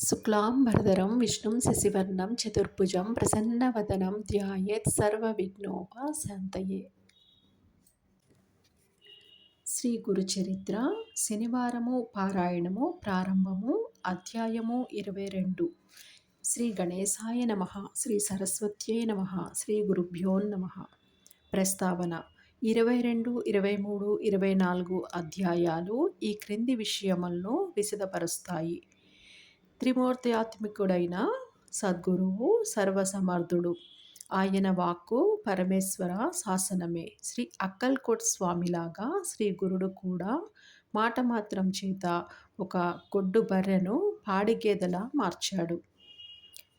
శుక్లాంబరధరం విష్ణుం శశివర్ణం చతుర్భుజం ప్రసన్నవదనం ధ్యాయేత్ సర్వవిఘ్నోపశాంతయే శ్రీ గురుచరిత్ర శనివారము పారాయణము ప్రారంభము అధ్యాయము ఇరవై రెండు. శ్రీ గణేశాయ నమ శ్రీ సరస్వత్యే నమ శ్రీ గురుభ్యో నమ. ప్రస్తావన ఇరవై రెండు ఇరవై మూడు ఇరవై నాలుగు అధ్యాయాలు ఈ క్రింది విషయములను విశదపరుస్తాయి. త్రిమూర్త్యాత్మికుడైన సద్గురువు సర్వసమర్థుడు. ఆయన వాక్కు పరమేశ్వర శాసనమే. శ్రీ అక్కల్కోట్ స్వామిలాగా శ్రీ గురుడు కూడా మాట మాత్రం చేత ఒక గొడ్డు బర్రెను పాడిగేదలా మార్చాడు.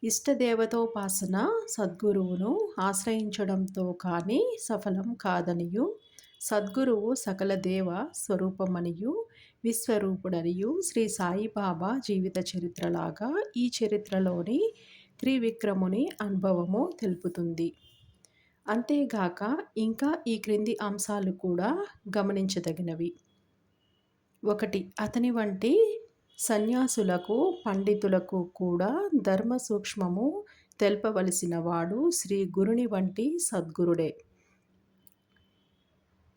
ఇష్టదేవతోపాసన సద్గురువును ఆశ్రయించడంతో కానీ సఫలం కాదనియు. సద్గురువు సకల దేవ స్వరూపమనియు. విశ్వరూపుడనియు శ్రీ సాయిబాబా జీవిత చరిత్రలాగా ఈ చరిత్రలోని త్రివిక్రముని అనుభవము తెలుపుతుంది. అంతేగాక ఇంకా ఈ క్రింది అంశాలు కూడా గమనించదగినవి. ఒకటి అతని వంటి సన్యాసులకు పండితులకు కూడా ధర్మ సూక్ష్మము తెల్పవలసిన వాడు శ్రీ గురుని వంటి సద్గురుడే.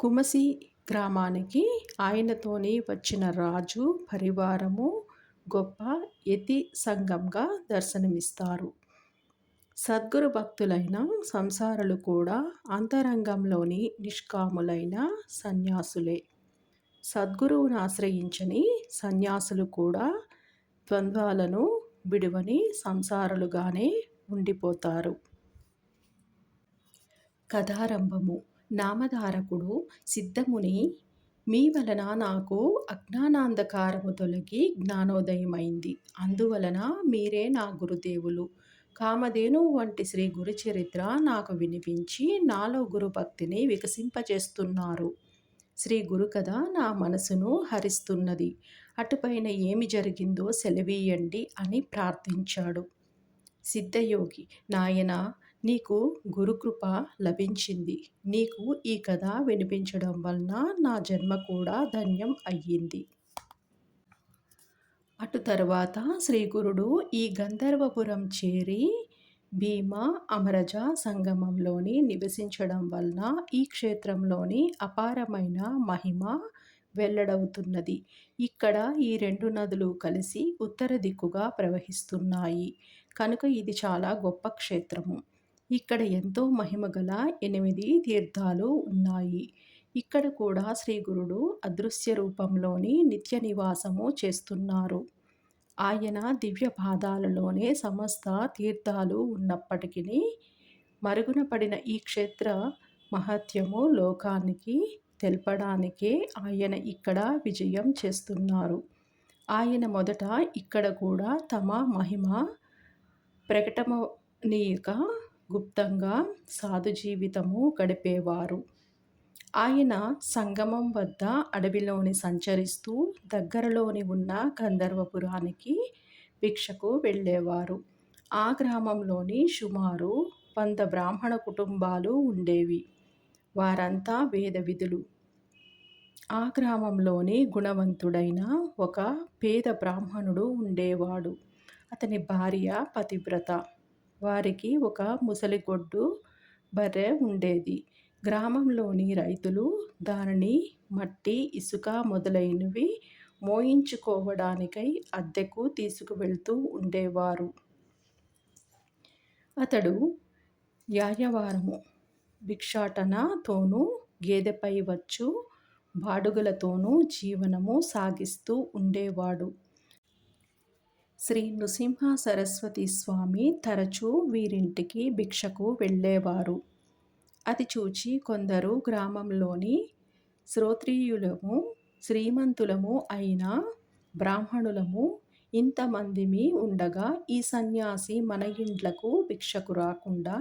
కుమసి గ్రామానికి ఆయనతోని వచ్చిన రాజు పరివారము గొప్ప యతి సంఘంగా దర్శనమిస్తారు. సద్గురు భక్తులైన సంసారులు కూడా అంతరంగంలోని నిష్కాములైన సన్యాసులే. సద్గురువును ఆశ్రయించని సన్యాసులు కూడా ద్వంద్వాలను విడువని సంసారులుగానే ఉండిపోతారు. కథారంభము. నామధారకుడు సిద్ధముని మీ వలన నాకు అజ్ఞానాంధకారము తొలగి జ్ఞానోదయమైంది. అందువలన మీరే నా గురుదేవులు. కామధేను వంటి శ్రీ గురుచరిత్ర నాకు వినిపించి నాలో గురుభక్తిని వికసింపజేస్తున్నారు. శ్రీ గురు కథ నా మనసును హరిస్తున్నది. అటుపైన ఏమి జరిగిందో సెలవీయండి అని ప్రార్థించాడు. సిద్ధయోగి నాయన నీకు గురుకృప లభించింది. నీకు ఈ కథ వినిపించడం వలన నా జన్మ కూడా ధన్యం అయ్యింది. అటు తర్వాత శ్రీగురుడు ఈ గంధర్వపురం చేరి భీమ అమరజ సంగమంలోని నివసించడం వలన ఈ క్షేత్రంలోని అపారమైన మహిమ వెల్లడవుతున్నది. ఇక్కడ ఈ రెండు నదులు కలిసి ఉత్తర దిక్కుగా ప్రవహిస్తున్నాయి. కనుక ఇది చాలా గొప్ప క్షేత్రము. ఇక్కడ ఎంతో మహిమగల ఎనిమిది తీర్థాలు ఉన్నాయి. ఇక్కడ కూడా శ్రీ గురుడు అదృశ్య రూపంలోని నిత్య నివాసము చేస్తున్నారు. ఆయన దివ్య పాదాలలోనే సమస్త తీర్థాలు ఉన్నప్పటికీ మరుగున పడిన ఈ క్షేత్ర మహత్యము లోకానికి తెలపడానికే ఆయన ఇక్కడ విజయం చేస్తున్నారు. ఆయన మొదట ఇక్కడ కూడా తమ మహిమ ప్రకటనీయక గుప్తంగా సాధు జీవితము గడిపేవారు. ఆయన సంగమం వద్ద అడవిలోని సంచరిస్తూ దగ్గరలోని ఉన్న గంధర్వపురానికి భిక్షకు వెళ్ళేవారు. ఆ గ్రామంలోని సుమారు వంద బ్రాహ్మణ కుటుంబాలు ఉండేవి. వారంతా వేద విధులు. ఆ గ్రామంలోని గుణవంతుడైన ఒక పేద బ్రాహ్మణుడు ఉండేవాడు. అతని భార్య పతివ్రత. వారికి ఒక ముసలిగొడ్డు బర్రె ఉండేది. గ్రామంలోని రైతులు దానిని మట్టి ఇసుక మొదలైనవి మోయించుకోవడానికై అద్దెకు తీసుకువెళ్తూ ఉండేవారు. అతడు యాయవారము భిక్షాటనతోనూ గేదెపై వచ్చు బాడుగలతోనూ జీవనము సాగిస్తూ ఉండేవాడు. శ్రీ నృసింహ సరస్వతి స్వామి తరచూ వీరింటికి భిక్షకు వెళ్ళేవారు. అది చూచి కొందరు గ్రామంలోని శ్రోత్రియులము శ్రీమంతులము అయిన బ్రాహ్మణులము ఇంతమందిమి ఉండగా ఈ సన్యాసి మన ఇండ్లకు భిక్షకు రాకుండా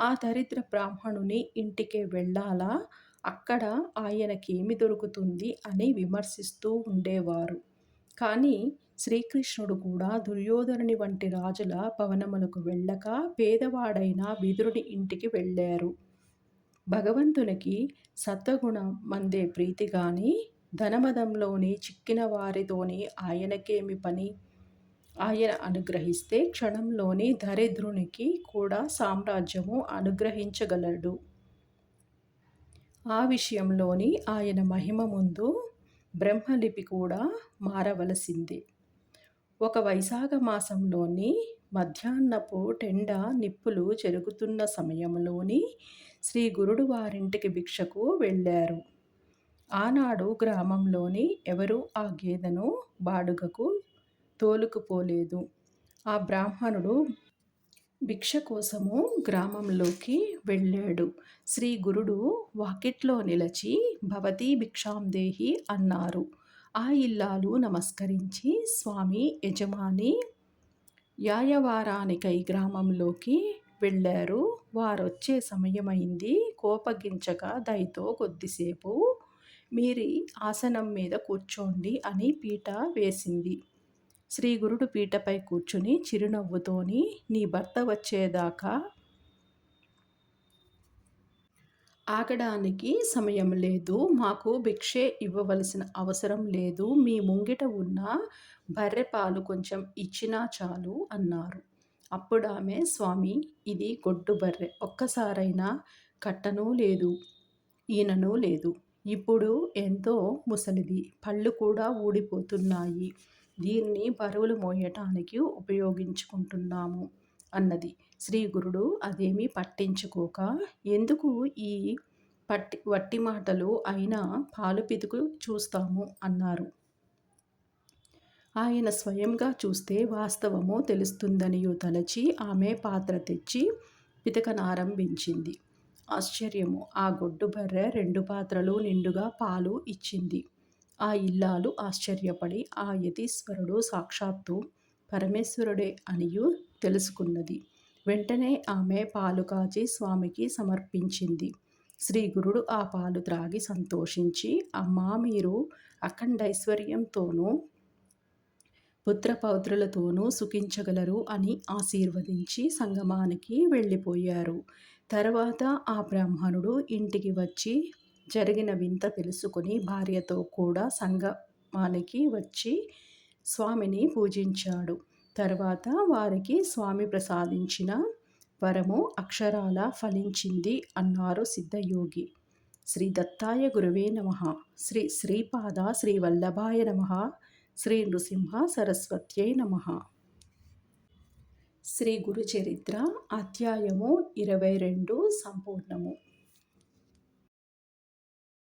ఆ దరిద్ర బ్రాహ్మణుని ఇంటికి వెళ్ళాలా? అక్కడ ఆయనకేమి దొరుకుతుంది అని విమర్శిస్తూ ఉండేవారు. కానీ శ్రీకృష్ణుడు కూడా దుర్యోధనుని వంటి రాజుల భవనములకు వెళ్ళక పేదవాడైన విదురుని ఇంటికి వెళ్ళారు. భగవంతునికి సత్వగుణం మందే ప్రీతి గాని ధనమదంలోని చిక్కిన వారితోని ఆయనకేమి పని? ఆయన అనుగ్రహిస్తే క్షణంలోని దరిద్రునికి కూడా సామ్రాజ్యము అనుగ్రహించగలడు. ఆ విషయంలోని ఆయన మహిమ ముందు బ్రహ్మలిపి కూడా మారవలసిందే. ఒక వైశాఖ మాసంలోని మధ్యాహ్నపు టెండ నిప్పులు చెరుగుతున్న సమయంలోని శ్రీ గురుడు వారింటికి భిక్షకు వెళ్ళారు. ఆనాడు గ్రామంలోని ఎవరూ ఆ గేదెను బాడుగకు తోలుకుపోలేదు. ఆ బ్రాహ్మణుడు భిక్ష కోసము గ్రామంలోకి వెళ్ళాడు. శ్రీ గురుడు వాకిట్లో నిలిచి భవతీ భిక్షాందేహి అన్నారు. ఆ ఇల్లాలు నమస్కరించి స్వామి యజమాని యాయవారానికై గ్రామంలోకి వెళ్ళారు. వారొచ్చే సమయమైంది. కోపగించక దయతో కొద్దిసేపు మీరి ఆసనం మీద కూర్చోండి అని పీట వేసింది. శ్రీ గురుడు పీటపై కూర్చుని చిరునవ్వుతోని నీ భర్త వచ్చేదాకా ఆగడానికి సమయం లేదు. మాకు భిక్షే ఇవ్వవలసిన అవసరం లేదు. మీ ముంగిట ఉన్న బర్రె పాలు కొంచెం ఇచ్చినా చాలు అన్నారు. అప్పుడు ఆమె స్వామి ఇది గొడ్డు బర్రె. ఒక్కసారైనా కట్టనూ లేదు ఈననూ లేదు. ఇప్పుడు ఎంతో ముసలిది. పళ్ళు కూడా ఊడిపోతున్నాయి. దీన్ని బరువులు మోయటానికి ఉపయోగించుకుంటున్నాము అన్నది. శ్రీ గురుడు అదేమీ పట్టించుకోక ఎందుకు ఈ పట్టి వట్టి మాటలు అయినా పాలు పితుకు చూస్తాము అన్నారు. ఆయన స్వయంగా చూస్తే వాస్తవము తెలుస్తుందనియో తలచి ఆమె పాత్ర తెచ్చి పితకనారంభించింది. ఆశ్చర్యము ఆ గొడ్డు బర్రె రెండు పాత్రలు నిండుగా పాలు ఇచ్చింది. ఆ ఇల్లాలు ఆశ్చర్యపడి ఆ యతీశ్వరుడు సాక్షాత్తు పరమేశ్వరుడే అనియు తెలుసుకున్నది. వెంటనే ఆమె పాలు కాచి స్వామికి సమర్పించింది. శ్రీ గురుడు ఆ పాలు త్రాగి సంతోషించి అమ్మా మీరు అఖండైశ్వర్యంతోనూ పుత్రపౌత్రులతోనూ సుఖించగలరు అని ఆశీర్వదించి సంగమానికి వెళ్ళిపోయారు. తర్వాత ఆ బ్రాహ్మణుడు ఇంటికి వచ్చి జరిగిన వింత తెలుసుకుని భార్యతో కూడా సంగమానికి వచ్చి స్వామిని పూజించాడు. తర్వాత వారికి స్వామి ప్రసాదించిన వరము అక్షరాల ఫలించింది అన్నారు సిద్ధయోగి. శ్రీ దత్తాయ గురువే నమ. శ్రీ శ్రీపాద శ్రీ వల్లభాయ నమ. శ్రీ నృసింహ సరస్వత్యై నమ. శ్రీ గురు చరిత్ర అధ్యాయము ఇరవై రెండు సంపూర్ణము.